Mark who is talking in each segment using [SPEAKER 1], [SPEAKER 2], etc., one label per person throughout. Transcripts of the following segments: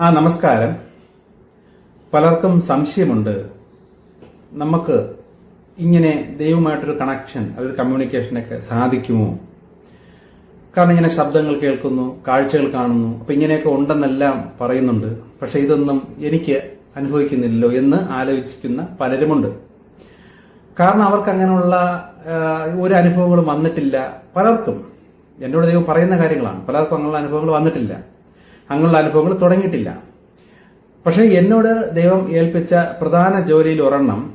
[SPEAKER 1] ആ നമസ്കാരം. പലർക്കും സംശയമുണ്ട്. നമുക്ക് ഇങ്ങനെ ദൈവമായിട്ടൊരു കണക്ഷൻ അതൊരു കമ്മ്യൂണിക്കേഷനൊക്കെ സാധിക്കുമോ? കാരണം ഇങ്ങനെ ശബ്ദങ്ങൾ കേൾക്കുന്നു കാഴ്ചകൾ കാണുന്നു അപ്പൊ ഇങ്ങനെയൊക്കെ ഉണ്ടെന്നെല്ലാം പറയുന്നുണ്ട്. പക്ഷേ ഇതൊന്നും എനിക്ക് അനുഭവിക്കുന്നില്ലല്ലോ എന്ന് ആലോചിക്കുന്ന പലരുമുണ്ട്. കാരണം അവർക്ക് അങ്ങനെയുള്ള ഒരു അനുഭവങ്ങളും വന്നിട്ടില്ല പലർക്കും. എന്നോട് ദൈവം പറയുന്ന കാര്യങ്ങളാണ്. പലർക്കും അങ്ങനെയുള്ള അനുഭവങ്ങൾ വന്നിട്ടില്ല. അങ്ങനെയുള്ള അനുഭവങ്ങൾ തുടങ്ങിയിട്ടില്ല. പക്ഷെ എന്നോട് ദൈവം ഏൽപ്പിച്ച പ്രധാന ജോലിയിൽ ഒരെണ്ണം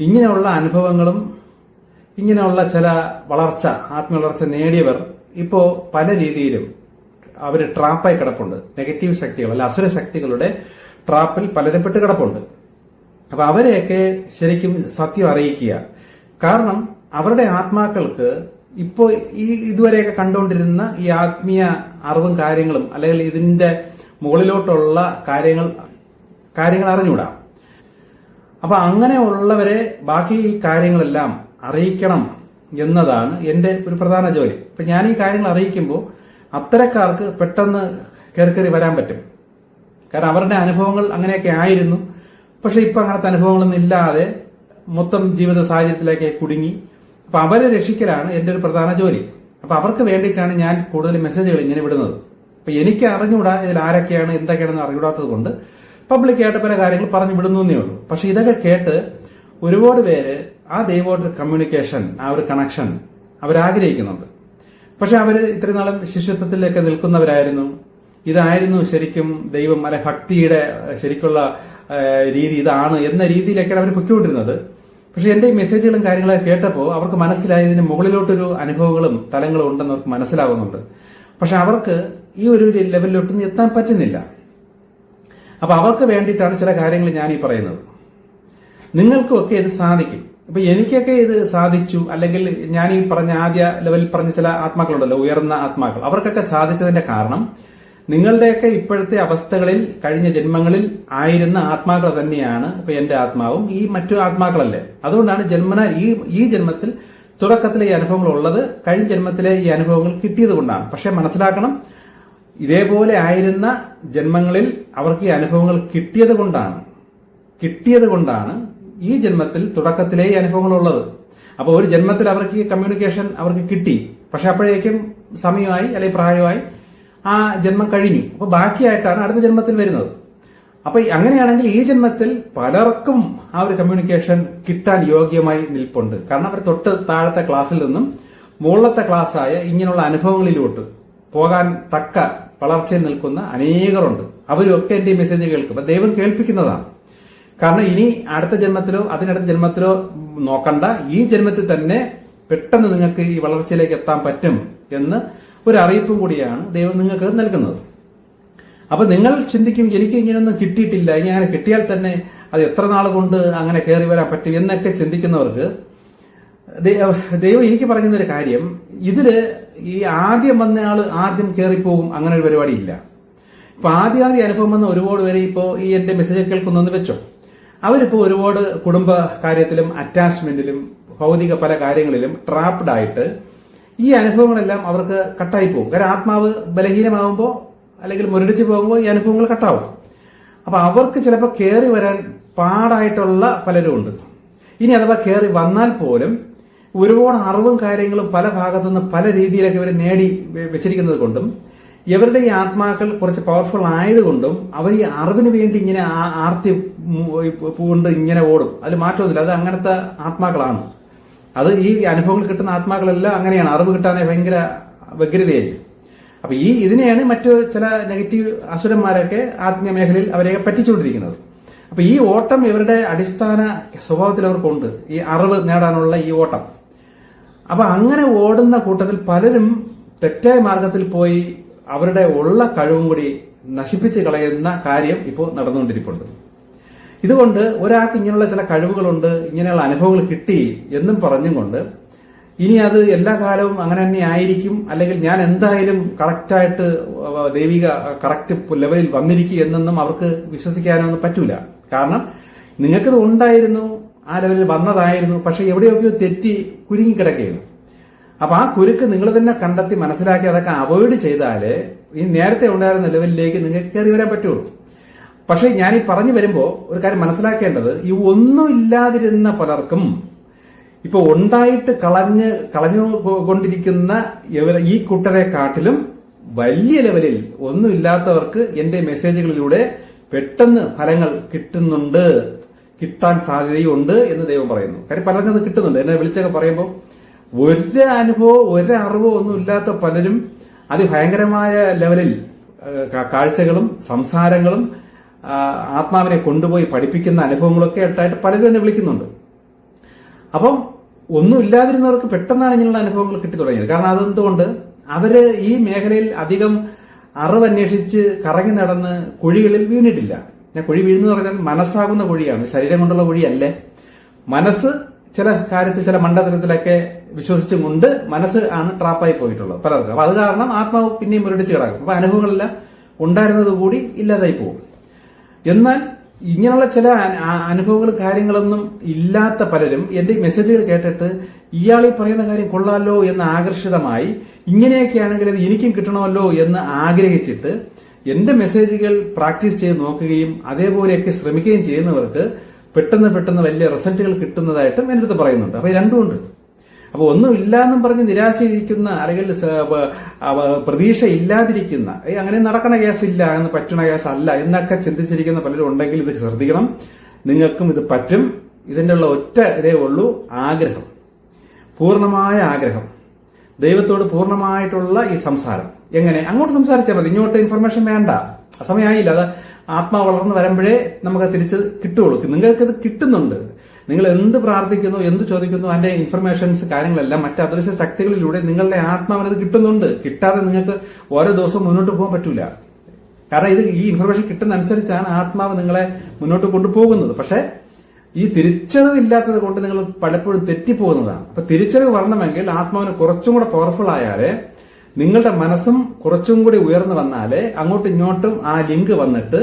[SPEAKER 1] ഇങ്ങനെയുള്ള അനുഭവങ്ങളും ഇങ്ങനെയുള്ള ചില വളർച്ച ആത്മീയ വളർച്ച നേടിയവർ ഇപ്പോ പല രീതിയിലും അവർ ട്രാപ്പായി കിടപ്പുണ്ട്. നെഗറ്റീവ് ശക്തികൾ അല്ല അസുര ശക്തികളുടെ ട്രാപ്പിൽ പലരും പെട്ട് കിടപ്പുണ്ട്. അപ്പൊ അവരെയൊക്കെ ശരിക്കും സത്യം അറിയിക്കുക. കാരണം അവരുടെ ആത്മാക്കൾക്ക് ഇപ്പോ ഈ ഇതുവരെയൊക്കെ കണ്ടുകൊണ്ടിരുന്ന ഈ ആത്മീയ അറിവും കാര്യങ്ങളും അല്ലെങ്കിൽ ഇതിന്റെ മുകളിലോട്ടുള്ള കാര്യങ്ങൾ കാര്യങ്ങൾ അറിഞ്ഞുകൂടാ? അപ്പൊ അങ്ങനെയുള്ളവരെ ബാക്കി ഈ കാര്യങ്ങളെല്ലാം അറിയിക്കണം എന്നതാണ് എന്റെ ഒരു പ്രധാന ജോലി. ഇപ്പൊ ഞാൻ ഈ കാര്യങ്ങൾ അറിയിക്കുമ്പോൾ അത്തരക്കാർക്ക് പെട്ടെന്ന് കയറി വരാൻ പറ്റും. കാരണം അവരുടെ അനുഭവങ്ങൾ അങ്ങനെയൊക്കെ ആയിരുന്നു. പക്ഷെ ഇപ്പൊ അങ്ങനത്തെ അനുഭവങ്ങളൊന്നും ഇല്ലാതെ മൊത്തം ജീവിത സാഹചര്യത്തിലേക്ക് കുടുങ്ങി. അപ്പൊ അവരെ രക്ഷിക്കലാണ് എന്റെ ഒരു പ്രധാന ജോലി. അപ്പൊ അവർക്ക് വേണ്ടിയിട്ടാണ് ഞാൻ കൂടുതൽ മെസ്സേജുകൾ ഇങ്ങനെ വിടുന്നത്. അപ്പൊ എനിക്ക് അറിഞ്ഞുകൂടാ ഇതിൽ ആരൊക്കെയാണ് എന്തൊക്കെയാണെന്ന് അറിഞ്ഞൂടാത്തത് കൊണ്ട് പബ്ലിക്കായിട്ട് പല കാര്യങ്ങൾ പറഞ്ഞു വിടുന്നു എന്നേ ഉള്ളൂ. പക്ഷെ ഇതൊക്കെ കേട്ട് ഒരുപാട് പേര് ആ ദൈവമായിട്ട് കമ്മ്യൂണിക്കേഷൻ ആ ഒരു കണക്ഷൻ അവരാഗ്രഹിക്കുന്നുണ്ട്. പക്ഷെ അവർ ഇത്രയും നാളും ശിഷ്യത്വത്തിലൊക്കെ നിൽക്കുന്നവരായിരുന്നു. ഇതായിരുന്നു ശരിക്കും ദൈവം അല്ലെ ഭക്തിയുടെ ശരിക്കുള്ള രീതി ഇതാണ് എന്ന രീതിയിലൊക്കെയാണ് അവർ പൊയ്ക്കൊണ്ടിരുന്നത്. പക്ഷെ എന്റെ ഈ മെസ്സേജുകളും കാര്യങ്ങളൊക്കെ കേട്ടപ്പോൾ അവർക്ക് മനസ്സിലായതിന് മുകളിലോട്ടൊരു അനുഭവങ്ങളും തലങ്ങളും ഉണ്ടെന്ന് അവർക്ക് മനസ്സിലാവുന്നുണ്ട്. പക്ഷെ അവർക്ക് ഈ ഒരു ലെവലിലോട്ടൊന്നും എത്താൻ പറ്റുന്നില്ല. അപ്പൊ അവർക്ക് വേണ്ടിയിട്ടാണ് ചില കാര്യങ്ങൾ ഞാൻ ഈ പറയുന്നത്. നിങ്ങൾക്കൊക്കെ ഇത് സാധിക്കും. ഇപ്പൊ എനിക്കൊക്കെ ഇത് സാധിച്ചു അല്ലെങ്കിൽ ഞാൻ ഈ പറഞ്ഞ ആദ്യ ലെവലിൽ പറഞ്ഞ ചില ആത്മാക്കളുണ്ടല്ലോ ഉയർന്ന ആത്മാക്കൾ. അവർക്കൊക്കെ സാധിച്ചതിന്റെ കാരണം നിങ്ങളുടെയൊക്കെ ഇപ്പോഴത്തെ അവസ്ഥകളിൽ കഴിഞ്ഞ ജന്മങ്ങളിൽ ആയിരുന്ന ആത്മാക്കൾ തന്നെയാണ് ഇപ്പൊ എന്റെ ആത്മാവും ഈ മറ്റു ആത്മാക്കളല്ലേ? അതുകൊണ്ടാണ് ജന്മന ഈ ഈ ജന്മത്തിൽ തുടക്കത്തിലെ ഈ അനുഭവങ്ങൾ ഉള്ളത് കഴിഞ്ഞ ജന്മത്തിലെ ഈ അനുഭവങ്ങൾ കിട്ടിയത് കൊണ്ടാണ്. പക്ഷെ മനസ്സിലാക്കണം ഇതേപോലെ ആയിരുന്ന ജന്മങ്ങളിൽ അവർക്ക് ഈ അനുഭവങ്ങൾ കിട്ടിയത് കൊണ്ടാണ്. കിട്ടിയത് കൊണ്ടാണ് ഈ ജന്മത്തിൽ തുടക്കത്തിലെ ഈ അനുഭവങ്ങൾ ഉള്ളത്. അപ്പോൾ ഒരു ജന്മത്തിൽ അവർക്ക് ഈ കമ്മ്യൂണിക്കേഷൻ അവർക്ക് കിട്ടി. പക്ഷെ അപ്പോഴേക്കും സമയമായി അല്ലെങ്കിൽ പ്രായമായി ആ ജന്മം കഴിഞ്ഞു. അപ്പൊ ബാക്കിയായിട്ടാണ് അടുത്ത ജന്മത്തിൽ വരുന്നത്. അപ്പൊ അങ്ങനെയാണെങ്കിൽ ഈ ജന്മത്തിൽ പലർക്കും ആ ഒരു കമ്മ്യൂണിക്കേഷൻ കിട്ടാൻ യോഗ്യമായി നിൽപ്പുണ്ട്. കാരണം അവർ തൊട്ട് താഴത്തെ ക്ലാസ്സിൽ നിന്നും മുകളിലത്തെ ക്ലാസ്സായ ഇങ്ങനെയുള്ള അനുഭവങ്ങളിലോട്ട് പോകാൻ തക്ക വളർച്ചയിൽ നിൽക്കുന്ന അനേകരുണ്ട്. അവരൊക്കെ എന്റെ ഈ മെസ്സേജ് കേൾക്കും. അപ്പൊ ദൈവം കേൾപ്പിക്കുന്നതാണ്. കാരണം ഇനി അടുത്ത ജന്മത്തിലോ അതിനടുത്ത ജന്മത്തിലോ നോക്കണ്ട. ഈ ജന്മത്തിൽ തന്നെ പെട്ടെന്ന് നിങ്ങൾക്ക് ഈ വളർച്ചയിലേക്ക് എത്താൻ പറ്റും എന്ന് ഒരു അറിയിപ്പും കൂടിയാണ് ദൈവം നിങ്ങൾക്ക് നൽകുന്നത്. അപ്പൊ നിങ്ങൾ ചിന്തിക്കും എനിക്ക് ഇങ്ങനെയൊന്നും കിട്ടിയിട്ടില്ല ഇനി അങ്ങനെ കിട്ടിയാൽ തന്നെ അത് എത്ര നാൾ കൊണ്ട് അങ്ങനെ കയറി വരാൻ പറ്റും എന്നൊക്കെ ചിന്തിക്കുന്നവർക്ക് ദൈവം എനിക്ക് പറയുന്ന ഒരു കാര്യം ഇതിൽ ഈ ആദ്യം വന്ന ആൾ ആദ്യം കയറിപ്പോകും അങ്ങനെ ഒരു പരിപാടി ഇല്ല. ഇപ്പൊ ആദ്യ ആദ്യ അനുഭവം വന്ന ഒരുപാട് പേര് ഇപ്പോ ഈ എന്റെ മെസ്സേജ് കേൾക്കുന്നെന്ന് വെച്ചോ. അവരിപ്പോ ഒരുപാട് കുടുംബ കാര്യത്തിലും അറ്റാച്ച്മെന്റിലും ഭൗതിക പല കാര്യങ്ങളിലും ട്രാപ്ഡ് ആയിട്ട് ഈ അനുഭവങ്ങളെല്ലാം അവർക്ക് കട്ടായി പോകും. കാരണം ആത്മാവ് ബലഹീനമാകുമ്പോൾ അല്ലെങ്കിൽ മുരടിച്ച് പോകുമ്പോൾ ഈ അനുഭവങ്ങൾ കട്ടാവും. അപ്പൊ അവർക്ക് ചിലപ്പോൾ കയറി വരാൻ പാടായിട്ടുള്ള പലരും ഉണ്ട് ഇനി അഥവാ കയറി വന്നാൽ പോലും ഒരുപാട് അറിവും കാര്യങ്ങളും പല ഭാഗത്തുനിന്ന് പല രീതിയിലൊക്കെ ഇവർ നേടി വെച്ചിരിക്കുന്നത് കൊണ്ടും ഇവരുടെ ഈ ആത്മാക്കൾ കുറച്ച് പവർഫുൾ ആയതുകൊണ്ടും അവർ ഈ അറിവിന് വേണ്ടി ഇങ്ങനെ ആർത്തി പൂണ്ട് ഇങ്ങനെ ഓടും. അതിൽ മാറ്റമൊന്നുമില്ല. അത് അങ്ങനത്തെ ആത്മാക്കളാണ്. അത് ഈ അനുഭവങ്ങൾ കിട്ടുന്ന ആത്മാക്കളെല്ലാം അങ്ങനെയാണ്. അറിവ് കിട്ടാനേ ഭയങ്കര വ്യഗ്രതയായിരിക്കും. അപ്പൊ ഈ ഇതിനെയാണ് മറ്റു ചില നെഗറ്റീവ് അസുരന്മാരൊക്കെ ആത്മീയ മേഖലയിൽ അവരെയൊക്കെ പറ്റിച്ചുകൊണ്ടിരിക്കുന്നത്. അപ്പൊ ഈ ഓട്ടം ഇവരുടെ അടിസ്ഥാന സ്വഭാവത്തിൽ അവർക്കുണ്ട്. ഈ അറിവ് നേടാനുള്ള ഈ ഓട്ടം. അപ്പൊ അങ്ങനെ ഓടുന്ന കൂട്ടത്തിൽ പലരും തെറ്റായ മാർഗത്തിൽ പോയി അവരുടെ ഉള്ള കഴിവും കൂടി നശിപ്പിച്ച് കളയുന്ന കാര്യം ഇപ്പോൾ നടന്നുകൊണ്ടിരിപ്പുണ്ട്. ഇതുകൊണ്ട് ഒരാൾക്ക് ഇങ്ങനെയുള്ള ചില കഴിവുകളുണ്ട് ഇങ്ങനെയുള്ള അനുഭവങ്ങൾ കിട്ടി എന്നും പറഞ്ഞും കൊണ്ട് ഇനി അത് എല്ലാ കാലവും അങ്ങനെ തന്നെ ആയിരിക്കും അല്ലെങ്കിൽ ഞാൻ എന്തായാലും കറക്റ്റായിട്ട് ദൈവിക കറക്റ്റ് ലെവലിൽ വന്നിരിക്കും എന്നൊന്നും അവർക്ക് വിശ്വസിക്കാനൊന്നും പറ്റൂല. കാരണം നിങ്ങൾക്കത് ഉണ്ടായിരുന്നു ആ ലെവലിൽ വന്നതായിരുന്നു പക്ഷെ എവിടെയൊക്കെയോ തെറ്റി കുരുങ്ങിക്കിടക്കുകയാണ് അപ്പൊ ആ കുരുക്ക് നിങ്ങൾ തന്നെ കണ്ടെത്തി മനസ്സിലാക്കി അതൊക്കെ അവോയ്ഡ് ചെയ്താലേ ഈ നേരത്തെ ഉണ്ടായിരുന്ന ലെവലിലേക്ക് നിങ്ങൾക്ക് കയറി വരാൻ പറ്റുള്ളൂ. പക്ഷെ ഞാൻ ഈ പറഞ്ഞു വരുമ്പോൾ ഒരു കാര്യം മനസ്സിലാക്കേണ്ടത് ഈ ഒന്നും ഇല്ലാതിരുന്ന പലർക്കും ഇപ്പൊ ഉണ്ടായിട്ട് കളഞ്ഞ് കളഞ്ഞു കൊണ്ടിരിക്കുന്ന ഈ കൂട്ടരെ കാട്ടിലും വലിയ ലെവലിൽ ഒന്നുമില്ലാത്തവർക്ക് എന്റെ മെസ്സേജുകളിലൂടെ പെട്ടെന്ന് ഫലങ്ങൾ കിട്ടുന്നുണ്ട് കിട്ടാൻ സാധ്യതയുണ്ട് എന്ന് ദൈവം പറയുന്നു. കാര്യം പലർക്കും അത് കിട്ടുന്നുണ്ട്. എന്നെ വിളിച്ചൊക്കെ പറയുമ്പോൾ ഒരു അനുഭവം ഒരു അറിവോ ഒന്നും ഇല്ലാത്ത പലരും അതിഭയങ്കരമായ ലെവലിൽ കാഴ്ചകളും സംസാരങ്ങളും ആത്മാവിനെ കൊണ്ടുപോയി പഠിപ്പിക്കുന്ന അനുഭവങ്ങളൊക്കെ ആയിട്ടായിട്ട് പലരും എന്നെ വിളിക്കുന്നുണ്ട്. അപ്പം ഒന്നും ഇല്ലാതിരുന്നവർക്ക് പെട്ടെന്നാണ് ഇങ്ങനെയുള്ള അനുഭവങ്ങൾ കിട്ടി തുടങ്ങിയത്. കാരണം അതെന്തുകൊണ്ട്? അവർ ഈ മേഖലയിൽ അധികം അറിവന്വേഷിച്ച് കറങ്ങി നടന്ന് കുഴികളിൽ വീണിട്ടില്ല. ഞാൻ കുഴി വീഴുന്നു പറഞ്ഞാൽ മനസ്സാകുന്ന കുഴിയാണ്. ശരീരം കൊണ്ടുള്ള കുഴിയല്ലേ. മനസ്സ് ചില കാര്യത്തിൽ ചില മണ്ഡലത്തിലൊക്കെ വിശ്വസിച്ചും കൊണ്ട് മനസ്സ് ആണ് ട്രാപ്പായി പോയിട്ടുള്ളത്. പലർക്കും അപ്പൊ അത് കാരണം ആത്മാവ് പിന്നെയും മുരടിച്ച് കിടക്കും. അപ്പൊ അനുഭവങ്ങളെല്ലാം ഉണ്ടായിരുന്നത് കൂടി ഇല്ലാതായി പോകും. എന്നാൽ ഇങ്ങനെയുള്ള ചില അനുഭവങ്ങൾ കാര്യങ്ങളൊന്നും ഇല്ലാത്ത പലരും എന്റെ മെസ്സേജുകൾ കേട്ടിട്ട് ഇയാൾ ഈ പറയുന്ന കാര്യം കൊള്ളാലോ എന്ന് ആകർഷിതമായി ഇങ്ങനെയൊക്കെ ആണെങ്കിൽ അത് എനിക്കും കിട്ടണമല്ലോ എന്ന് ആഗ്രഹിച്ചിട്ട് എന്റെ മെസ്സേജുകൾ പ്രാക്ടീസ് ചെയ്ത് നോക്കുകയും അതേപോലെയൊക്കെ ശ്രമിക്കുകയും ചെയ്യുന്നവർക്ക് പെട്ടെന്ന് പെട്ടെന്ന് വലിയ റിസൾട്ടുകൾ കിട്ടുന്നതായിട്ടും എന്റെ അടുത്ത് പറയുന്നുണ്ട്. അപ്പൊ ഈ രണ്ടും ഒന്നുമില്ല ഇല്ലാന്നും പറഞ്ഞ് നിരാശയിരിക്കുന്ന അല്ലെങ്കിൽ പ്രതീക്ഷ ഇല്ലാതിരിക്കുന്ന "ഏയ് അങ്ങനെ നടക്കണ കേസ് ഇല്ല എന്ന് പറ്റണ കേസ് അല്ല എന്നൊക്കെ ചിന്തിച്ചിരിക്കുന്ന പലരും ഉണ്ടെങ്കിൽ ഇത് ശ്രദ്ധിക്കണം. നിങ്ങൾക്കും ഇത് പറ്റും. ഇതിന്റെ ഉള്ള ഒറ്റ ഇതേ ഉള്ളൂ ആഗ്രഹം. പൂർണമായ ആഗ്രഹം. ദൈവത്തോട് പൂർണമായിട്ടുള്ള ഈ സംസാരം. എങ്ങനെ? അങ്ങോട്ട് സംസാരിച്ചാൽ മതി. ഇങ്ങോട്ട് ഇൻഫർമേഷൻ വേണ്ട. സമയമായില്ല. അത് ആത്മാ വളർന്നു വരുമ്പോഴേ നമുക്ക് തിരിച്ച് കിട്ടുകയുള്ളൂ. നിങ്ങൾക്ക് ഇത് കിട്ടുന്നുണ്ട്. നിങ്ങൾ എന്ത് പ്രാർത്ഥിക്കുന്നു എന്ത് ചോദിക്കുന്നു അതിന്റെ ഇൻഫർമേഷൻസ് കാര്യങ്ങളെല്ലാം മറ്റ് അദൃശ്യ ശക്തികളിലൂടെ നിങ്ങളുടെ ആത്മാവിനത് കിട്ടുന്നുണ്ട്. കിട്ടാതെ നിങ്ങൾക്ക് ഓരോ ദിവസവും മുന്നോട്ട് പോകാൻ പറ്റൂല. കാരണം ഇത് ഈ ഇൻഫർമേഷൻ കിട്ടുന്ന അനുസരിച്ചാണ് ആത്മാവ് നിങ്ങളെ മുന്നോട്ട് കൊണ്ടുപോകുന്നത്. പക്ഷേ ഈ തിരിച്ചറിവില്ലാത്തത് കൊണ്ട് നിങ്ങൾ പലപ്പോഴും തെറ്റിപ്പോകുന്നതാണ്. അപ്പൊ തിരിച്ചറിവ് വരണമെങ്കിൽ ആത്മാവിന് കുറച്ചും കൂടെ പവർഫുൾ ആയാലേ നിങ്ങളുടെ മനസ്സും കുറച്ചും കൂടി ഉയർന്നു വന്നാലേ അങ്ങോട്ടും ഇങ്ങോട്ടും ആ ലിങ്ക് വന്നിട്ട്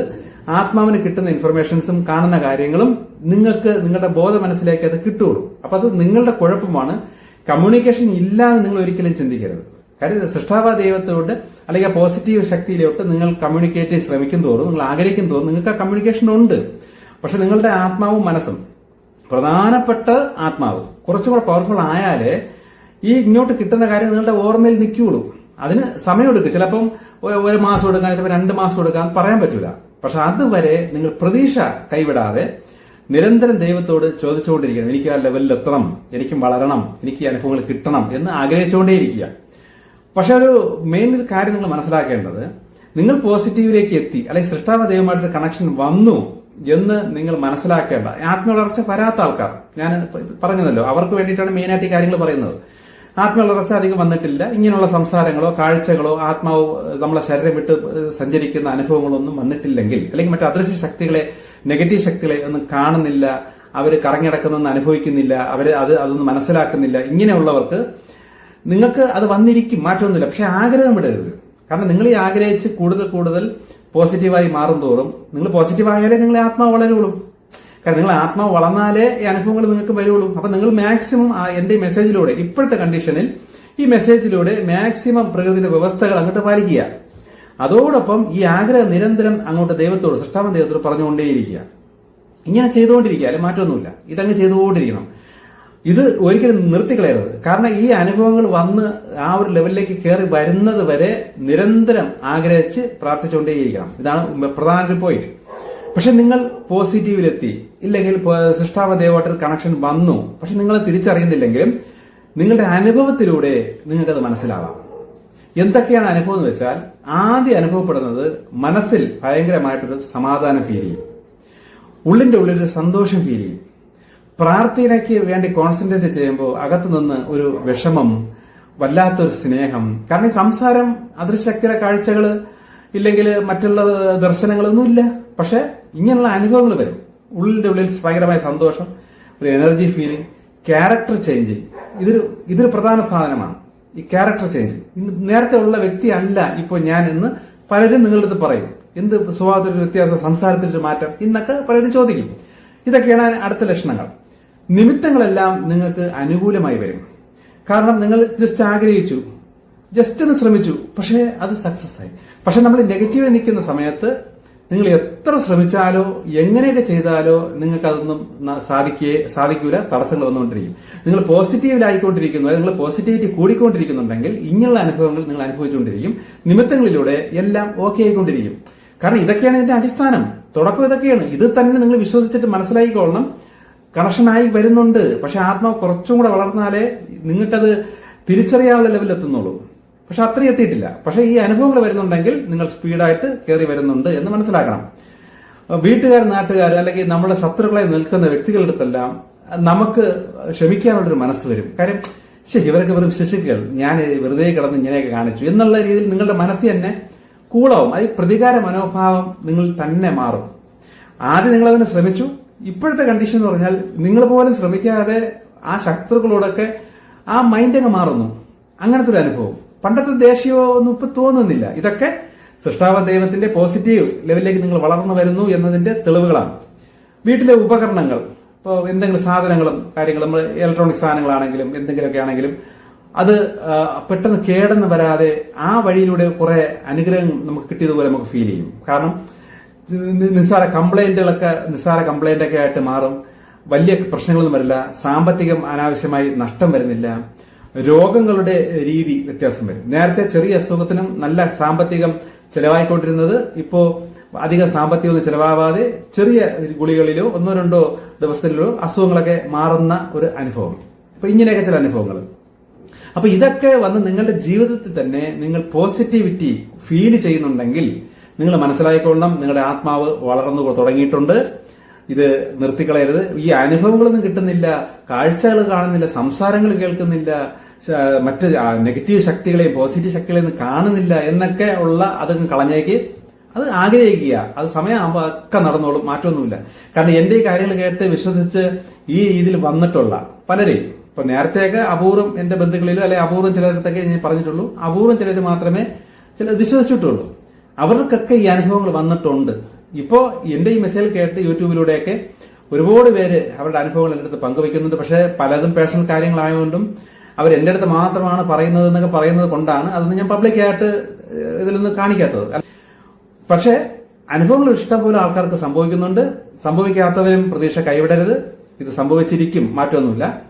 [SPEAKER 1] ആത്മാവിന് കിട്ടുന്ന ഇൻഫർമേഷൻസും കാണുന്ന കാര്യങ്ങളും നിങ്ങൾക്ക് നിങ്ങളുടെ ബോധ മനസ്സിലേക്ക് അത് കിട്ടുള്ളൂ. അപ്പൊ അത് നിങ്ങളുടെ കുഴപ്പമാണ്. കമ്മ്യൂണിക്കേഷൻ ഇല്ലാതെ നിങ്ങൾ ഒരിക്കലും ചിന്തിക്കരുത്. കാര്യം സൃഷ്ടാവ ദൈവത്തോട് അല്ലെങ്കിൽ പോസിറ്റീവ് ശക്തിയിലോട്ട് നിങ്ങൾ കമ്മ്യൂണിക്കേറ്റ് ശ്രമിക്കും തോറും നിങ്ങൾ ആഗ്രഹിക്കും തോറും നിങ്ങൾക്ക് ആ കമ്മ്യൂണിക്കേഷൻ ഉണ്ട്. പക്ഷെ നിങ്ങളുടെ ആത്മാവും മനസ്സും പ്രധാനപ്പെട്ട ആത്മാവ് കുറച്ചും കൂടെ പവർഫുൾ ആയാലേ ഈ ഇങ്ങോട്ട് കിട്ടുന്ന കാര്യം നിങ്ങളുടെ ഓർമ്മയിൽ നിൽക്കുകയുള്ളൂ. അതിന് സമയമെടുക്കും. ചിലപ്പം ഒരു മാസം എടുക്കാൻ ചിലപ്പോൾ രണ്ട് മാസം എടുക്കാൻ പറയാൻ പറ്റൂല. പക്ഷെ അതുവരെ നിങ്ങൾ പ്രതീക്ഷ കൈവിടാതെ നിരന്തരം ദൈവത്തോട് ചോദിച്ചുകൊണ്ടിരിക്കണം. എനിക്ക് ആ ലെവലിൽ എത്തണം. എനിക്കും വളരണം. എനിക്ക് അനുഭവങ്ങൾ കിട്ടണം എന്ന് ആഗ്രഹിച്ചുകൊണ്ടേയിരിക്കുക. പക്ഷെ ഒരു മെയിൻ ഒരു കാര്യം നിങ്ങൾ മനസ്സിലാക്കേണ്ടത് നിങ്ങൾ പോസിറ്റീവിലേക്ക് എത്തി അല്ലെങ്കിൽ സൃഷ്ടാവ ദൈവമായിട്ടൊരു കണക്ഷൻ വന്നു എന്ന് നിങ്ങൾ മനസ്സിലാക്കേണ്ട. ആത്മവളർച്ച വരാത്ത ആൾക്കാർ. ഞാൻ പറഞ്ഞതല്ലോ അവർക്ക് വേണ്ടിയിട്ടാണ് മെയിനായിട്ട് ഈ കാര്യങ്ങൾ പറയുന്നത്. ആത്മവളർച്ച അധികം വന്നിട്ടില്ല. ഇങ്ങനെയുള്ള സംസാരങ്ങളോ കാഴ്ചകളോ ആത്മാവ് നമ്മളെ ശരീരം വിട്ട് സഞ്ചരിക്കുന്ന അനുഭവങ്ങളൊന്നും വന്നിട്ടില്ലെങ്കിൽ അല്ലെങ്കിൽ മറ്റു അദൃശ്യ ശക്തികളെ നെഗറ്റീവ് ശക്തികളെ ഒന്നും കാണുന്നില്ല അവർ കറങ്ങിടക്കുന്നൊന്നും അനുഭവിക്കുന്നില്ല അവർ അത് അതൊന്നും മനസ്സിലാക്കുന്നില്ല ഇങ്ങനെയുള്ളവർക്ക് നിങ്ങൾക്ക് അത് വന്നിരിക്കും മാറ്റമൊന്നുമില്ല. പക്ഷെ ആഗ്രഹം ഇടരുത് കാരണം നിങ്ങൾ ഈ ആഗ്രഹിച്ച് കൂടുതൽ കൂടുതൽ പോസിറ്റീവായി മാറും തോറും നിങ്ങൾ പോസിറ്റീവ് ആയാലേ നിങ്ങളെ ആത്മാവ് വളരുള്ളൂ. കാരണം നിങ്ങൾ ആത്മാവ് വളർന്നാലേ ഈ അനുഭവങ്ങൾ നിങ്ങൾക്ക് വരുള്ളൂ. അപ്പൊ നിങ്ങൾ മാക്സിമം എന്റെ മെസ്സേജിലൂടെ ഇപ്പോഴത്തെ കണ്ടീഷനിൽ ഈ മെസ്സേജിലൂടെ മാക്സിമം പ്രകൃതിയുടെ വ്യവസ്ഥകൾ അങ്ങോട്ട് പാലിക്കുക. അതോടൊപ്പം ഈ ആഗ്രഹം നിരന്തരം അങ്ങോട്ട് ദൈവത്തോട് സൃഷ്ടാവൻ ദൈവത്തോട് പറഞ്ഞുകൊണ്ടേയിരിക്കുക. ഇങ്ങനെ ചെയ്തുകൊണ്ടിരിക്കുക അല്ലെങ്കിൽ മാറ്റമൊന്നുമില്ല. ഇതങ്ങ് ചെയ്തുകൊണ്ടിരിക്കണം. ഇത് ഒരിക്കലും നിർത്തിക്കളയരുത്. കാരണം ഈ അനുഭവങ്ങൾ വന്ന് ആ ഒരു ലെവലിലേക്ക് കയറി വരുന്നത് വരെ നിരന്തരം ആഗ്രഹിച്ച് പ്രാർത്ഥിച്ചുകൊണ്ടേയിരിക്കണം. ഇതാണ് പ്രധാന ഒരു പോയിന്റ് പക്ഷെ നിങ്ങൾ പോസിറ്റീവിലെത്തി ഇല്ലെങ്കിൽ സൃഷ്ടാവ ദൈവമായിട്ടൊരു കണക്ഷൻ വന്നു. പക്ഷെ നിങ്ങൾ തിരിച്ചറിയുന്നില്ലെങ്കിലും നിങ്ങളുടെ അനുഭവത്തിലൂടെ നിങ്ങൾക്കത് മനസ്സിലാവാം. എന്തൊക്കെയാണ് അനുഭവം എന്ന് വെച്ചാൽ ആദ്യം അനുഭവപ്പെടുന്നത് മനസ്സിൽ ഭയങ്കരമായിട്ടൊരു സമാധാനം ഫീൽ ചെയ്യും. ഉള്ളിന്റെ ഉള്ളിൽ ഒരു സന്തോഷം ഫീൽ ചെയ്യും. പ്രാർത്ഥനയ്ക്ക് വേണ്ടി കോൺസെൻട്രേറ്റ് ചെയ്യുമ്പോൾ അകത്തുനിന്ന് ഒരു വിഷമം വല്ലാത്തൊരു സ്നേഹം. കാരണം സംസാരം അദൃശ്യക്തിര കാഴ്ചകൾ ഇല്ലെങ്കിൽ മറ്റുള്ള ദർശനങ്ങളൊന്നും ഇല്ല പക്ഷെ ഇങ്ങനെയുള്ള അനുഭവങ്ങൾ വരും. ഉള്ളിന്റെ ഉള്ളിൽ ഭയങ്കരമായ സന്തോഷം ഒരു എനർജി ഫീലിംഗ് ക്യാരക്ടർ ചേഞ്ച് ഇതൊരു ഇതൊരു പ്രധാന സാധനമാണ്. ഈ ക്യാരക്ടർ ചേഞ്ച് ഇന്ന് നേരത്തെ ഉള്ള വ്യക്തി അല്ല ഇപ്പോൾ ഞാൻ എന്ന് പലരും നിങ്ങളുടെ അടുത്ത് പറയും. എന്ത് സ്വഭാവത്തിലൊരു വ്യത്യാസം സംസാരത്തിലൊരു മാറ്റം ഇന്നൊക്കെ പലരും ചോദിക്കും. ഇതൊക്കെയാണ് അടുത്ത ലക്ഷണങ്ങൾ. നിമിത്തങ്ങളെല്ലാം നിങ്ങൾക്ക് അനുകൂലമായി വരും. കാരണം നിങ്ങൾ ജസ്റ്റ് ആഗ്രഹിച്ചു ജസ്റ്റ് ഒന്ന് ശ്രമിച്ചു പക്ഷേ അത് സക്സസ് ആയി. പക്ഷെ നമ്മൾ നെഗറ്റീവ് നിൽക്കുന്ന സമയത്ത് നിങ്ങൾ എത്ര ശ്രമിച്ചാലോ എങ്ങനെയൊക്കെ ചെയ്താലോ നിങ്ങൾക്ക് അതൊന്നും സാധിക്കേ സാധിക്കൂല തടസ്സങ്ങൾ വന്നുകൊണ്ടിരിക്കും. നിങ്ങൾ പോസിറ്റീവിലായിക്കൊണ്ടിരിക്കുന്നു അതായത് നിങ്ങൾ പോസിറ്റിവിറ്റി കൂടിക്കൊണ്ടിരിക്കുന്നുണ്ടെങ്കിൽ ഇങ്ങനെയുള്ള അനുഭവങ്ങൾ നിങ്ങൾ അനുഭവിച്ചുകൊണ്ടിരിക്കും. നിമിത്തങ്ങളിലൂടെ എല്ലാം ഓക്കെ ആയിക്കൊണ്ടിരിക്കും. കാരണം ഇതൊക്കെയാണ് ഇതിന്റെ അടിസ്ഥാനം. തുടക്കം ഇതൊക്കെയാണ്. ഇത് തന്നെ നിങ്ങൾ വിശ്വസിച്ചിട്ട് മനസ്സിലാക്കിക്കൊള്ളണം. കണക്ഷനായി വരുന്നുണ്ട്. പക്ഷെ ആത്മാവ് കുറച്ചും കൂടെ വളർന്നാലേ നിങ്ങൾക്കത് തിരിച്ചറിയാനുള്ള ലെവലിൽ എത്തുന്നുള്ളൂ. പക്ഷെ അത്രയും എത്തിയിട്ടില്ല. പക്ഷേ ഈ അനുഭവങ്ങൾ വരുന്നുണ്ടെങ്കിൽ നിങ്ങൾ സ്പീഡായിട്ട് കയറി വരുന്നുണ്ട് എന്ന് മനസ്സിലാക്കണം. വീട്ടുകാർ നാട്ടുകാർ അല്ലെങ്കിൽ നമ്മുടെ ശത്രുക്കളെ നിൽക്കുന്ന വ്യക്തികളുടെ അടുത്തെല്ലാം നമുക്ക് ക്ഷമിക്കാനുള്ളൊരു മനസ്സ് വരും. കാര്യം ശരി ഇവരൊക്കെ വെറും ശിശുക്കൾ. ഞാൻ വെറുതെ കിടന്ന് ഇങ്ങനെയൊക്കെ കാണിച്ചു. എന്നുള്ള രീതിയിൽ നിങ്ങളുടെ മനസ്സ് തന്നെ കൂളാവും. അത് പ്രതികാര മനോഭാവം നിങ്ങൾ തന്നെ മാറും. ആദ്യം നിങ്ങൾ അതിനെ ശ്രമിച്ചു. ഇപ്പോഴത്തെ കണ്ടീഷൻ എന്ന് പറഞ്ഞാൽ നിങ്ങൾ പോലും ശ്രമിക്കാതെ ആ ശത്രുക്കളോടൊക്കെ ആ മൈൻഡ് അങ്ങ് മാറുന്നു. അങ്ങനത്തെ ഒരു അനുഭവം. പണ്ടത്തെ ഒന്നും ഇപ്പൊ തോന്നുന്നില്ല. ഇതൊക്കെ സൃഷ്ടാവ ദൈവത്തിന്റെ പോസിറ്റീവ് ലെവലിലേക്ക് നിങ്ങൾ വളർന്നു വരുന്നു എന്നതിന്റെ തെളിവുകളാണ്. വീട്ടിലെ ഉപകരണങ്ങൾ ഇപ്പോൾ എന്തെങ്കിലും സാധനങ്ങളും കാര്യങ്ങളും നമ്മൾ ഇലക്ട്രോണിക് സാധനങ്ങളാണെങ്കിലും എന്തെങ്കിലുമൊക്കെ ആണെങ്കിലും അത് പെട്ടെന്ന് കേടെന്ന് വരാതെ ആ വഴിയിലൂടെ കുറെ അനുഗ്രഹം നമുക്ക് കിട്ടിയതുപോലെ നമുക്ക് ഫീൽ ചെയ്യും. കാരണം നിസ്സാര കംപ്ലൈന്റുകളൊക്കെ നിസ്സാര കംപ്ലൈന്റ് ഒക്കെ ആയിട്ട് മാറും. വലിയ പ്രശ്നങ്ങളൊന്നും വരില്ല. സാമ്പത്തികം അനാവശ്യമായി നഷ്ടം വരുന്നില്ല. രോഗങ്ങളുടെ രീതി വ്യത്യാസം വരും. നേരത്തെ ചെറിയ അസുഖത്തിനും നല്ല സാമ്പത്തികം ചെലവായിക്കൊണ്ടിരുന്നത് ഇപ്പോ അധികം സാമ്പത്തികമൊന്നും ചെലവാകാതെ ചെറിയ ഗുളികളിലോ ഒന്നോ രണ്ടോ ദിവസത്തിലോ അസുഖങ്ങളൊക്കെ മാറുന്ന ഒരു അനുഭവം. അപ്പൊ ഇങ്ങനെയൊക്കെ ചില അനുഭവങ്ങൾ. അപ്പൊ ഇതൊക്കെ വന്ന് നിങ്ങളുടെ ജീവിതത്തിൽ തന്നെ നിങ്ങൾ പോസിറ്റിവിറ്റി ഫീൽ ചെയ്യുന്നുണ്ടെങ്കിൽ നിങ്ങൾ മനസ്സിലായിക്കൊള്ളണം നിങ്ങളുടെ ആത്മാവ് വളർന്നു തുടങ്ങിയിട്ടുണ്ട്. ഇത് നിർത്തിക്കളയരുത്. ഈ അനുഭവങ്ങളൊന്നും കിട്ടുന്നില്ല കാഴ്ചകൾ കാണുന്നില്ല സംസാരങ്ങൾ കേൾക്കുന്നില്ല മറ്റ് നെഗറ്റീവ് ശക്തികളെയും പോസിറ്റീവ് ശക്തികളെയും കാണുന്നില്ല എന്നൊക്കെ ഉള്ള അതൊക്കെ കളഞ്ഞേക്ക്. അത് ആഗ്രഹിക്കുക. അത് സമയമാകുമ്പോൾ ഒക്കെ നടന്നോളും. മാറ്റമൊന്നുമില്ല. കാരണം എന്റെ ഈ കാര്യങ്ങൾ കേട്ട് വിശ്വസിച്ച് ഈ ഇതിൽ വന്നിട്ടുള്ള പലരെയും ഇപ്പൊ നേരത്തെയൊക്കെ അപൂർവം എന്റെ ബന്ധുക്കളിലോ അല്ലെ അപൂർവം ചിലരത്തൊക്കെ ഞാൻ പറഞ്ഞിട്ടുള്ളൂ അപൂർവം ചിലർ മാത്രമേ ചില വിശ്വസിച്ചിട്ടുള്ളൂ. അവർക്കൊക്കെ ഈ അനുഭവങ്ങൾ വന്നിട്ടുണ്ട്. ഇപ്പോ എന്റെ ഈ മെസ്സേജ് കേട്ട് യൂട്യൂബിലൂടെയൊക്കെ ഒരുപാട് പേര് അവരുടെ അനുഭവങ്ങൾ എന്റെ അടുത്ത് പങ്കുവെക്കുന്നുണ്ട്. പക്ഷേ പലതും പേഴ്സണൽ കാര്യങ്ങളായതുകൊണ്ടും അവർ എന്റെ അടുത്ത് മാത്രമാണ് പറയുന്നത് എന്നൊക്കെ പറയുന്നത് കൊണ്ടാണ് അതൊന്നും ഞാൻ പബ്ലിക്കായിട്ട് ഇതിലൊന്നും കാണിക്കാത്തത്. പക്ഷേ അനുഭവങ്ങൾ ഇഷ്ടംപോലെ ആൾക്കാർക്ക് സംഭവിക്കുന്നുണ്ട്. സംഭവിക്കാത്തവരും പ്രതീക്ഷ കൈവിടരുത്. ഇത് സംഭവിച്ചിരിക്കും മാറ്റമൊന്നുമില്ല.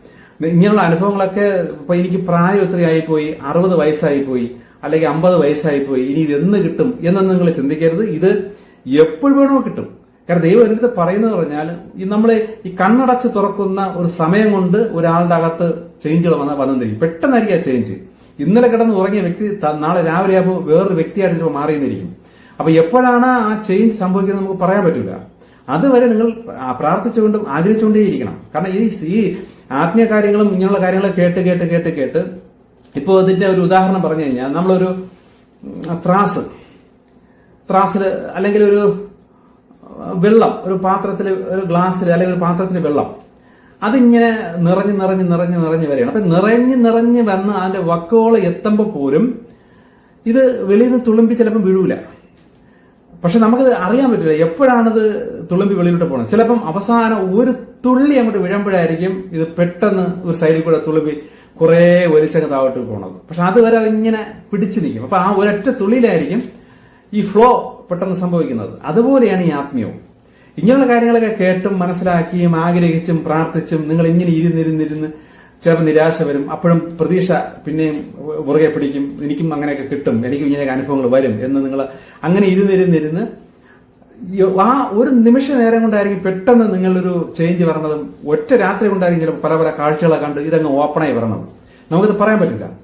[SPEAKER 1] ഇങ്ങനെയുള്ള അനുഭവങ്ങളൊക്കെ ഇപ്പൊ എനിക്ക് പ്രായം ഒത്തിരി ആയിപ്പോയി അറുപത് വയസ്സായിപ്പോയി അല്ലെങ്കിൽ അമ്പത് വയസ്സായിപ്പോയി. ഇനി ഇത് എന്ന് കിട്ടും എന്നൊന്നും നിങ്ങൾ ചിന്തിക്കരുത്. ഇത് എപ്പോഴും വേണോ കിട്ടും. കാരണം ദൈവം എന്റെ പറയുന്നത് പറഞ്ഞാൽ ഈ നമ്മളെ ഈ കണ്ണടച്ച് തുറക്കുന്ന ഒരു സമയം കൊണ്ട് ഒരാളുടെ അകത്ത് ചേഞ്ചുകൾ വന്നാൽ വന്നിരിക്കും. പെട്ടെന്നായിരിക്കും ആ ചേഞ്ച് ഇന്നലെ കിടന്ന് ഉറങ്ങിയ വ്യക്തി നാളെ രാവിലെ ആകുമ്പോൾ വേറൊരു വ്യക്തിയായിട്ട് ചിലപ്പോൾ മാറിയെന്നിരിക്കും. അപ്പൊ എപ്പോഴാണ് ആ ചേഞ്ച് സംഭവിക്കുന്നത് നമുക്ക് പറയാൻ പറ്റില്ല. അതുവരെ നിങ്ങൾ പ്രാർത്ഥിച്ചുകൊണ്ടും ആഗ്രഹിച്ചുകൊണ്ടേയിരിക്കണം. കാരണം ഈ ഈ ആത്മീയ കാര്യങ്ങളും ഇങ്ങനെയുള്ള കാര്യങ്ങളും കേട്ട് കേട്ട് കേട്ട് കേട്ട് ഇപ്പോൾ ഇതിന്റെ ഒരു ഉദാഹരണം പറഞ്ഞു കഴിഞ്ഞാൽ നമ്മളൊരു ത്രാസ്. ത്രാസിൽ അല്ലെങ്കിൽ ഒരു വെള്ളം ഒരു പാത്രത്തിൽ ഒരു ഗ്ലാസ്സിൽ അല്ലെങ്കിൽ ഒരു പാത്രത്തിൽ വെള്ളം. അതിങ്ങനെ നിറഞ്ഞ് നിറഞ്ഞ് നിറഞ്ഞ് നിറഞ്ഞ് വരികയാണ്. അപ്പൊ നിറഞ്ഞ് നിറഞ്ഞ് വന്ന് അതിന്റെ വക്കോളം എത്തുമ്പോൾ പോലും ഇത് വെളിയിൽ നിന്ന് തുളുമ്പി ചിലപ്പം വീഴൂല. പക്ഷെ നമുക്ക് അറിയാൻ പറ്റില്ല എപ്പോഴാണത് തുളുമ്പി വെളിയിലോട്ട് പോകണം ചിലപ്പം അവസാനം ഒരു തുള്ളി അങ്ങോട്ട് വീഴുമ്പോഴായിരിക്കും ഇത് പെട്ടെന്ന് ഒരു സൈഡിൽ കൂടെ തുളുമ്പി കുറേ വലിച്ചങ്ങ് താവട്ട് പോണത്. പക്ഷെ അതുവരെ അതിങ്ങനെ പിടിച്ചു നിൽക്കും. അപ്പൊ ആ ഒരൊറ്റ തുള്ളിയിലായിരിക്കും ഈ ഫ്ലോ പെട്ടെന്ന് സംഭവിക്കുന്നത്. അതുപോലെയാണ് ഈ ആത്മീയവും. ഇങ്ങനെയുള്ള കാര്യങ്ങളൊക്കെ കേട്ടും മനസ്സിലാക്കിയും ആഗ്രഹിച്ചും പ്രാർത്ഥിച്ചും നിങ്ങൾ ഇങ്ങനെ ഇരുന്നിരുന്നിരുന്ന് ചിലപ്പോൾ നിരാശ വരും. അപ്പോഴും പ്രതീക്ഷ പിന്നെയും മുറുകെ പിടിക്കും. എനിക്കും അങ്ങനെയൊക്കെ കിട്ടും. എനിക്കും ഇങ്ങനെയൊക്കെ അനുഭവങ്ങൾ വരും എന്ന് നിങ്ങൾ അങ്ങനെ ഇരുന്നിരുന്നിരുന്ന് ആ ഒരു നിമിഷ നേരം കൊണ്ടായിരിക്കും പെട്ടെന്ന് നിങ്ങളൊരു ചേഞ്ച് വരണതും. ഒറ്റ രാത്രി കൊണ്ടായിരിക്കും ചിലപ്പോൾ പല പല കാഴ്ചകളെ കണ്ട് ഇതങ്ങ് ഓപ്പണായി വരണത്. നമുക്കിത് പറയാൻ പറ്റില്ല.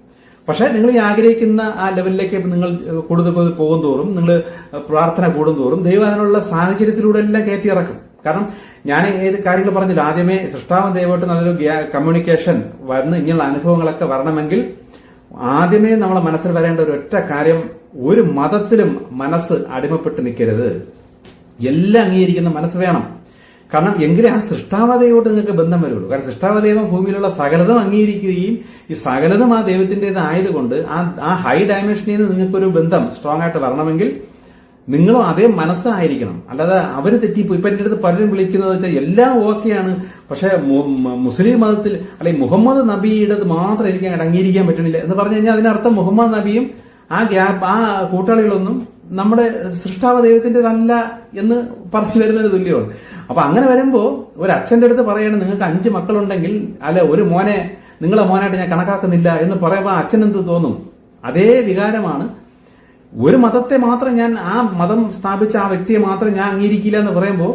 [SPEAKER 1] പക്ഷെ നിങ്ങൾ ഈ ആഗ്രഹിക്കുന്ന ആ ലെവലിലേക്ക് നിങ്ങൾ കൂടുതൽ കൂടുതൽ പോകും തോറും നിങ്ങൾ പ്രാർത്ഥന കൂടും തോറും ദൈവം അതിനുള്ള സാഹചര്യത്തിലൂടെ എല്ലാം കയറ്റി ഇറക്കും. കാരണം ഞാൻ ഏത് കാര്യങ്ങൾ പറഞ്ഞില്ല. ആദ്യമേ സൃഷ്ടാവൻ ദൈവമായിട്ട് നല്ലൊരു കമ്മ്യൂണിക്കേഷൻ വന്ന് ഇങ്ങനെയുള്ള അനുഭവങ്ങളൊക്കെ വരണമെങ്കിൽ ആദ്യമേ നമ്മളെ മനസ്സിൽ വരേണ്ട ഒരു ഒറ്റ കാര്യം ഒരു മതത്തിലും മനസ്സ് അടിമപ്പെട്ട് നിൽക്കരുത്. എല്ലാം അംഗീകരിക്കുന്ന മനസ്സ് വേണം. കാരണം എങ്കിലേ ആ സൃഷ്ടാവതയോട് നിങ്ങൾക്ക് ബന്ധം വരുള്ളൂ. കാരണം സൃഷ്ടാവദൈവം ഭൂമിയിലുള്ള സകലതും അംഗീകരിക്കുകയും ഈ സകലതും ആ ദൈവത്തിന്റെത് ആയതുകൊണ്ട് ആ ആ ഹൈ ഡയമെൻഷനിൽ നിന്ന് നിങ്ങൾക്കൊരു ബന്ധം സ്ട്രോങ് ആയിട്ട് വരണമെങ്കിൽ നിങ്ങളും അതേ മനസ്സായിരിക്കണം. അല്ലാതെ അവർ തെറ്റിപ്പോയി. ഇപ്പൊ എന്റെ അടുത്ത് പലരും വിളിക്കുന്നത് വെച്ചാൽ എല്ലാം ഓക്കെയാണ് പക്ഷെ മുസ്ലിം മതത്തിൽ അല്ലെങ്കിൽ മുഹമ്മദ് നബിയുടെ മാത്രം എനിക്ക് അംഗീകരിക്കാൻ പറ്റണില്ല എന്ന് പറഞ്ഞു കഴിഞ്ഞാൽ അതിനർത്ഥം മുഹമ്മദ് നബിയും ആ ഗ്യാപ്പ് ആ കൂട്ടാളികളൊന്നും നമ്മുടെ സൃഷ്ടാവ ദൈവത്തിന്റെതല്ല എന്ന് പറിച്ചു വരുന്നൊരു തുല്യമാണ്. അപ്പൊ അങ്ങനെ വരുമ്പോൾ ഒരു അച്ഛന്റെ അടുത്ത് പറയണം നിങ്ങൾക്ക് അഞ്ച് മക്കളുണ്ടെങ്കിൽ അല്ല ഒരു മോനെ നിങ്ങളെ മോനായിട്ട് ഞാൻ കണക്കാക്കുന്നില്ല എന്ന് പറയുമ്പോൾ അച്ഛൻ എന്ത് തോന്നും? അതേ വികാരമാണ്. ഒരു മതത്തെ മാത്രം ഞാൻ ആ മതം സ്ഥാപിച്ച ആ വ്യക്തിയെ മാത്രം ഞാൻ അംഗീകരിക്കില്ല എന്ന് പറയുമ്പോൾ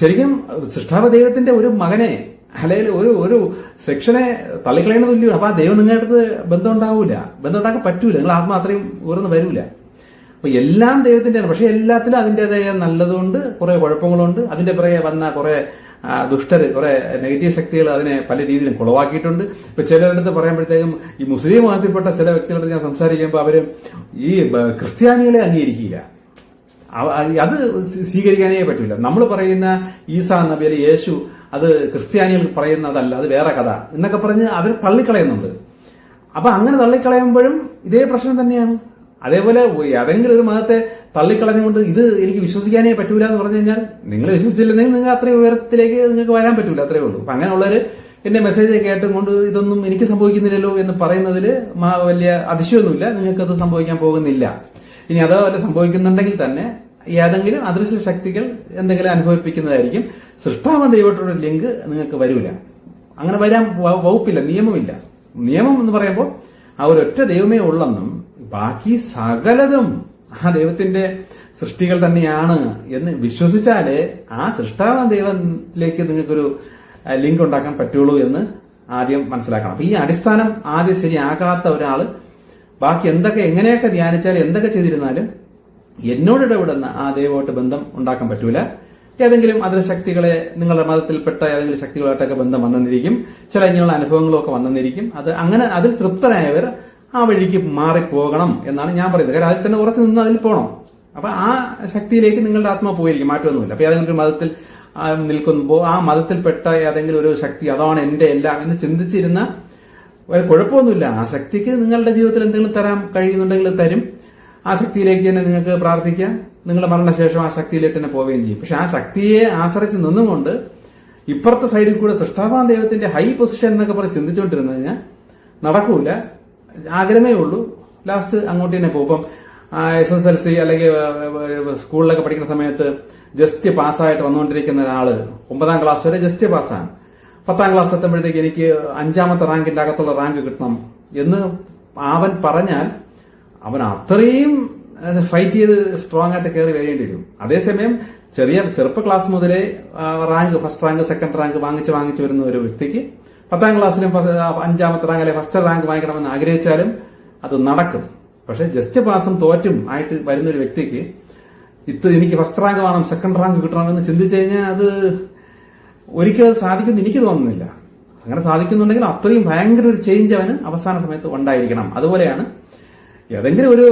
[SPEAKER 1] ശരിക്കും സൃഷ്ടാവ ദൈവത്തിന്റെ ഒരു മകനെ അല്ലെങ്കിൽ ഒരു ഒരു സെക്ഷനെ തള്ളിക്കളയുന്ന തുല്യം അപ്പൊ ആ ദൈവം നിങ്ങളുടെ അടുത്ത് ബന്ധം ഉണ്ടാവില്ല ബന്ധം ഉണ്ടാക്കാൻ പറ്റൂല. നിങ്ങൾ ആത്മാ അത്രയും ഉയർന്ന് വരൂല. അപ്പൊ എല്ലാം ദൈവത്തിന്റെയാണ്. പക്ഷേ എല്ലാത്തിലും അതിന്റെതായ നല്ലതുകൊണ്ട് കുറേ കുഴപ്പങ്ങളുണ്ട്. അതിന്റെ പിറകെ വന്ന കുറെ ദുഷ്ടർ കുറേ നെഗറ്റീവ് ശക്തികൾ അതിനെ പല രീതിയിലും കുളവാക്കിയിട്ടുണ്ട്. ഇപ്പൊ ചിലരുടെ അടുത്ത് പറയുമ്പോഴത്തേക്കും ഈ മുസ്ലിം മതത്തിൽപ്പെട്ട ചില വ്യക്തികളോട് ഞാൻ സംസാരിക്കുമ്പോൾ അവർ ഈ ക്രിസ്ത്യാനികളെ അംഗീകരിക്കില്ല. അത് സ്വീകരിക്കാനേ പറ്റില്ല നമ്മൾ പറയുന്ന ഈസാ അല്ലെ യേശു അത് ക്രിസ്ത്യാനികൾ പറയുന്നതല്ല അത് വേറെ കഥ എന്നൊക്കെ പറഞ്ഞ് അവർ തള്ളിക്കളയുന്നുണ്ട്. അപ്പൊ അങ്ങനെ തള്ളിക്കളയുമ്പോഴും ഇതേ പ്രശ്നം തന്നെയാണ്. അതേപോലെ ഏതെങ്കിലും ഒരു മതത്തെ തള്ളിക്കളഞ്ഞുകൊണ്ട് ഇത് എനിക്ക് വിശ്വസിക്കാനേ പറ്റൂല എന്ന് പറഞ്ഞു കഴിഞ്ഞാൽ നിങ്ങൾ വിശ്വസിച്ചില്ലെങ്കിൽ നിങ്ങൾ അത്രയും ഉയരത്തിലേക്ക് നിങ്ങൾക്ക് വരാൻ പറ്റൂല അത്രേ ഉള്ളൂ. അപ്പൊ അങ്ങനെയുള്ളവര് എന്റെ മെസ്സേജ് കേട്ടും കൊണ്ട് ഇതൊന്നും എനിക്ക് സംഭവിക്കുന്നില്ലല്ലോ എന്ന് പറയുന്നതിൽ വലിയ അതിശയമൊന്നുമില്ല നിങ്ങൾക്കത് സംഭവിക്കാൻ പോകുന്നില്ല. ഇനി അതോ സംഭവിക്കുന്നുണ്ടെങ്കിൽ തന്നെ ഏതെങ്കിലും അദൃശ്യ ശക്തികൾ എന്തെങ്കിലും അനുഭവിപ്പിക്കുന്നതായിരിക്കും. സൃഷ്ടാവ ദൈവത്തോടെ ലിങ്ക് നിങ്ങൾക്ക് വരൂല. അങ്ങനെ വരാൻ വകുപ്പില്ല നിയമമില്ല. നിയമം എന്ന് പറയുമ്പോൾ ആ ഒരു ഒറ്റ ദൈവമേ ഉള്ളെന്നും ബാക്കി സകലതും ആ ദൈവത്തിന്റെ സൃഷ്ടികൾ തന്നെയാണ് എന്ന് വിശ്വസിച്ചാലേ ആ സൃഷ്ടാവ ദൈവത്തിലേക്ക് നിങ്ങൾക്കൊരു ലിങ്ക് ഉണ്ടാക്കാൻ പറ്റുള്ളൂ എന്ന് ആദ്യം മനസ്സിലാക്കണം. അപ്പൊ ഈ അടിസ്ഥാനം ആദ്യം ശരിയാക്കാത്ത ഒരാൾ ബാക്കി എന്തൊക്കെ എങ്ങനെയൊക്കെ ധ്യാനിച്ചാലും എന്തൊക്കെ ചെയ്തിരുന്നാലും എന്നോട് ഇടപെടുന്ന ആ ദൈവമായിട്ട് ബന്ധം ഉണ്ടാക്കാൻ പറ്റൂല. ഏതെങ്കിലും ശക്തികളെ നിങ്ങളുടെ മതത്തിൽപ്പെട്ട ഏതെങ്കിലും ശക്തികളായിട്ടൊക്കെ ബന്ധം വന്നെന്നിരിക്കും ചില ഇങ്ങനെയുള്ള അനുഭവങ്ങളൊക്കെ വന്നെന്നിരിക്കും അത് അങ്ങനെ അതിൽ തൃപ്തരായവർ ആ വഴിക്ക് മാറിപ്പോകണം എന്നാണ് ഞാൻ പറയുന്നത്. കാരണം അതിൽ തന്നെ ഉറച്ചു നിന്ന് അതിൽ പോകണം അപ്പൊ ആ ശക്തിയിലേക്ക് നിങ്ങളുടെ ആത്മാ പോയിരിക്കും മാറ്റമൊന്നുമില്ല. അപ്പൊ ഏതെങ്കിലും മതത്തിൽ നിൽക്കുമ്പോൾ ആ മതത്തിൽപ്പെട്ട ഏതെങ്കിലും ഒരു ശക്തി അതാണ് എന്റെ എല്ലാം എന്ന് ചിന്തിച്ചിരുന്ന ഒരു കുഴപ്പമൊന്നുമില്ല. ആ ശക്തിക്ക് നിങ്ങളുടെ ജീവിതത്തിൽ എന്തെങ്കിലും തരാൻ കഴിയുന്നുണ്ടെങ്കിൽ തരും. ആ ശക്തിയിലേക്ക് തന്നെ നിങ്ങൾക്ക് പ്രാർത്ഥിക്കാം. നിങ്ങളുടെ മരണശേഷം ആ ശക്തിയിലേക്ക് തന്നെ പോവുകയും ചെയ്യും. പക്ഷെ ആ ശക്തിയെ ആശ്രയിച്ച് നിന്നുകൊണ്ട് ഇപ്പുറത്തെ സൈഡിൽ കൂടെ സൃഷ്ടാവാൻ ദൈവത്തിന്റെ ഹൈ പൊസിഷൻ എന്നൊക്കെ പറഞ്ഞ് ചിന്തിച്ചുകൊണ്ടിരുന്നു കഴിഞ്ഞാൽ നടക്കൂല. ആഗ്രഹമേ ഉള്ളൂ. ലാസ്റ്റ് അങ്ങോട്ട് തന്നെ പോകും. എസ് എസ് എൽ സി അല്ലെങ്കിൽ സ്കൂളിലൊക്കെ പഠിക്കുന്ന സമയത്ത് ജസ്റ്റ് പാസ്സായിട്ട് വന്നുകൊണ്ടിരിക്കുന്ന ഒരാൾ ഒമ്പതാം ക്ലാസ് വരെ ജസ്റ്റ് പാസ്സാണ് പത്താം ക്ലാസ് എത്തുമ്പോഴത്തേക്ക് എനിക്ക് അഞ്ചാമത്തെ റാങ്കിന്റെ അകത്തുള്ള റാങ്ക് കിട്ടണം എന്ന് അവൻ പറഞ്ഞാൽ അവൻ അത്രയും ഫൈറ്റ് ചെയ്ത് സ്ട്രോങ് ആയിട്ട് കയറി വരേണ്ടി വരും. അതേസമയം ചെറിയ ചെറുപ്പ ക്ലാസ് മുതലേ rank first rank second rank വാങ്ങിച്ച് വാങ്ങിച്ച് വരുന്ന ഒരു വ്യക്തിക്ക് പത്താം ക്ലാസ്സിലും അഞ്ചാമത്തെ റാങ്ക് അല്ലെങ്കിൽ ഫസ്റ്റ് റാങ്ക് വാങ്ങിക്കണമെന്ന് ആഗ്രഹിച്ചാലും അത് നടക്കും. പക്ഷെ ജസ്റ്റ് പാസും തോറ്റും ആയിട്ട് വരുന്ന ഒരു വ്യക്തിക്ക് ഇത് എനിക്ക് ഫസ്റ്റ് റാങ്ക് വേണം സെക്കൻഡ് റാങ്ക് കിട്ടണമെന്ന് ചിന്തിച്ചു കഴിഞ്ഞാൽ അത് ഒരിക്കലും സാധിക്കുമെന്ന് എനിക്ക് തോന്നുന്നില്ല. അങ്ങനെ സാധിക്കുന്നുണ്ടെങ്കിൽ അത്രയും ഭയങ്കര ഒരു ചേഞ്ച് അവന് അവസാന സമയത്ത് ഉണ്ടായിരിക്കണം. അതുപോലെയാണ് ഏതെങ്കിലും ഒരു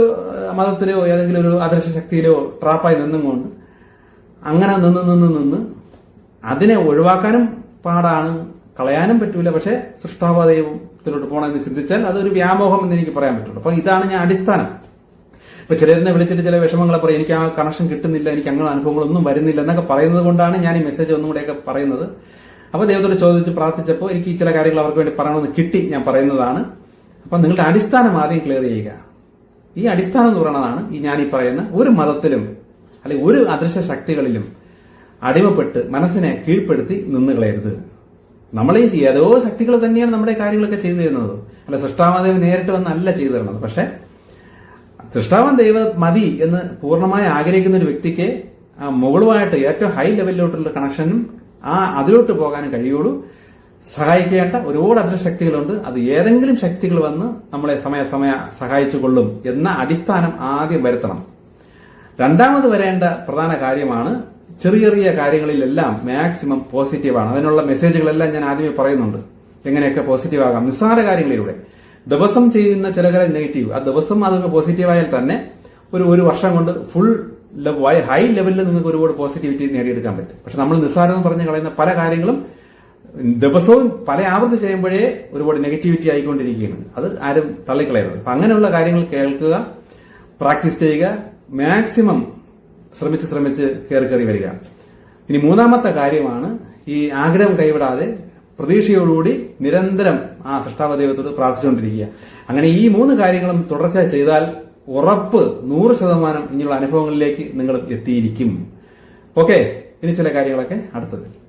[SPEAKER 1] മതത്തിലോ ഏതെങ്കിലും ഒരു ആദർശ ശക്തിയിലോ ട്രാപ്പായി നിന്നും കൊണ്ട് അങ്ങനെ നിന്ന് നിന്ന് നിന്ന് അതിനെ ഒഴിവാക്കാനും പാടാണ്. കളയാനും പറ്റൂല പക്ഷെ സൃഷ്ടാവതയത്തിലോട്ട് പോകണമെന്ന് ചിന്തിച്ചാൽ അതൊരു വ്യാമോഹം എന്ന് എനിക്ക് പറയാൻ പറ്റുള്ളൂ. അപ്പൊ ഇതാണ് ഞാൻ അടിസ്ഥാനം. ഇപ്പൊ ചിലരെന്നെ വിളിച്ചിട്ട് ചില വിഷമങ്ങളെ പറയും എനിക്ക് ആ കണക്ഷൻ കിട്ടുന്നില്ല എനിക്ക് അങ്ങനെ അനുഭവങ്ങളൊന്നും വരുന്നില്ല എന്നൊക്കെ പറയുന്നത് കൊണ്ടാണ് ഞാൻ ഈ മെസ്സേജ് ഒന്നും കൂടെയൊക്കെ പറയുന്നത്. അപ്പൊ ദൈവത്തോട് ചോദിച്ച് പ്രാർത്ഥിച്ചപ്പോൾ എനിക്ക് ചില കാര്യങ്ങൾ അവർക്ക് വേണ്ടി പറയണമെന്ന് കിട്ടി ഞാൻ പറയുന്നതാണ്. അപ്പൊ നിങ്ങളുടെ അടിസ്ഥാനം ആദ്യം ക്ലിയർ ചെയ്യുക. ഈ അടിസ്ഥാനം എന്ന് പറയുന്നതാണ് ഈ ഞാൻ ഈ പറയുന്ന ഒരു മതത്തിലും അല്ലെങ്കിൽ ഒരു അദൃശ്യ ശക്തികളിലും അടിമപ്പെട്ട് മനസ്സിനെ കീഴ്പ്പെടുത്തി നിന്ന് കളയരുത്. നമ്മൾ ഈ ഏതോ ശക്തികൾ തന്നെയാണ് നമ്മുടെ കാര്യങ്ങളൊക്കെ ചെയ്തു തരുന്നത്. അല്ല സൃഷ്ടാമദേവ് നേരിട്ട് വന്നല്ല ചെയ്തു തരുന്നത്. പക്ഷെ സൃഷ്ടാവൻ ദൈവം മതി എന്ന് പൂർണമായി ആഗ്രഹിക്കുന്ന ഒരു വ്യക്തിക്ക് ആ മുകളുമായിട്ട് ഏറ്റവും ഹൈ ലെവലിലോട്ടുള്ള കണക്ഷനും ആ അതിലോട്ട് പോകാനും കഴിയുള്ളൂ. സഹായിക്കേണ്ട ഒരുപാട് അദൃശക്തികളുണ്ട് അത് ഏതെങ്കിലും ശക്തികൾ വന്ന് നമ്മളെ സമയ സമയ സഹായിച്ചു കൊള്ളും എന്ന അടിസ്ഥാനം ആദ്യം വരുത്തണം. രണ്ടാമത് വരേണ്ട പ്രധാന കാര്യമാണ് ചെറിയ ചെറിയ കാര്യങ്ങളിലെല്ലാം മാക്സിമം പോസിറ്റീവാണ് അതിനുള്ള മെസ്സേജുകളെല്ലാം ഞാൻ ആദ്യമേ പറയുന്നുണ്ട്. എങ്ങനെയൊക്കെ പോസിറ്റീവ് ആകാം. നിസ്സാര കാര്യങ്ങളിലൂടെ. ദിവസം ചെയ്യുന്ന ചില കാര്യം നെഗറ്റീവ് ആ ദിവസം അതൊക്കെ പോസിറ്റീവ് ആയാൽ തന്നെ ഒരു ഒരു വർഷം കൊണ്ട് ഫുൾ ഹൈ ലെവലിൽ നിങ്ങൾക്ക് ഒരുപാട് പോസിറ്റിവിറ്റി നേടിയെടുക്കാൻ പറ്റും. പക്ഷെ നമ്മൾ നിസ്സാരം പറഞ്ഞ് കളയുന്ന പല കാര്യങ്ങളും ദിവസവും പല ആവർത്തി ചെയ്യുമ്പോഴേ ഒരുപാട് നെഗറ്റിവിറ്റി ആയിക്കൊണ്ടിരിക്കുകയാണ്. അത് ആരും തള്ളിക്കളയരുത്. അപ്പൊ അങ്ങനെയുള്ള കാര്യങ്ങൾ കേൾക്കുക പ്രാക്ടീസ് ചെയ്യുക മാക്സിമം ശ്രമിച്ച് ശ്രമിച്ച് കയറി കയറി വരിക. ഇനി മൂന്നാമത്തെ കാര്യമാണ് ഈ ആഗ്രഹം കൈവിടാതെ പ്രതീക്ഷയോടുകൂടി നിരന്തരം ആ സൃഷ്ടാവ ദൈവത്തോട് പ്രാർത്ഥിച്ചുകൊണ്ടിരിക്കുക. അങ്ങനെ ഈ മൂന്ന് കാര്യങ്ങളും തുടർച്ച ചെയ്താൽ ഉറപ്പ് നൂറ് ശതമാനം ഇനിയുള്ള അനുഭവങ്ങളിലേക്ക് നിങ്ങൾ എത്തിയിരിക്കും. ഓക്കെ ഇനി ചില കാര്യങ്ങളൊക്കെ അടുത്തത്.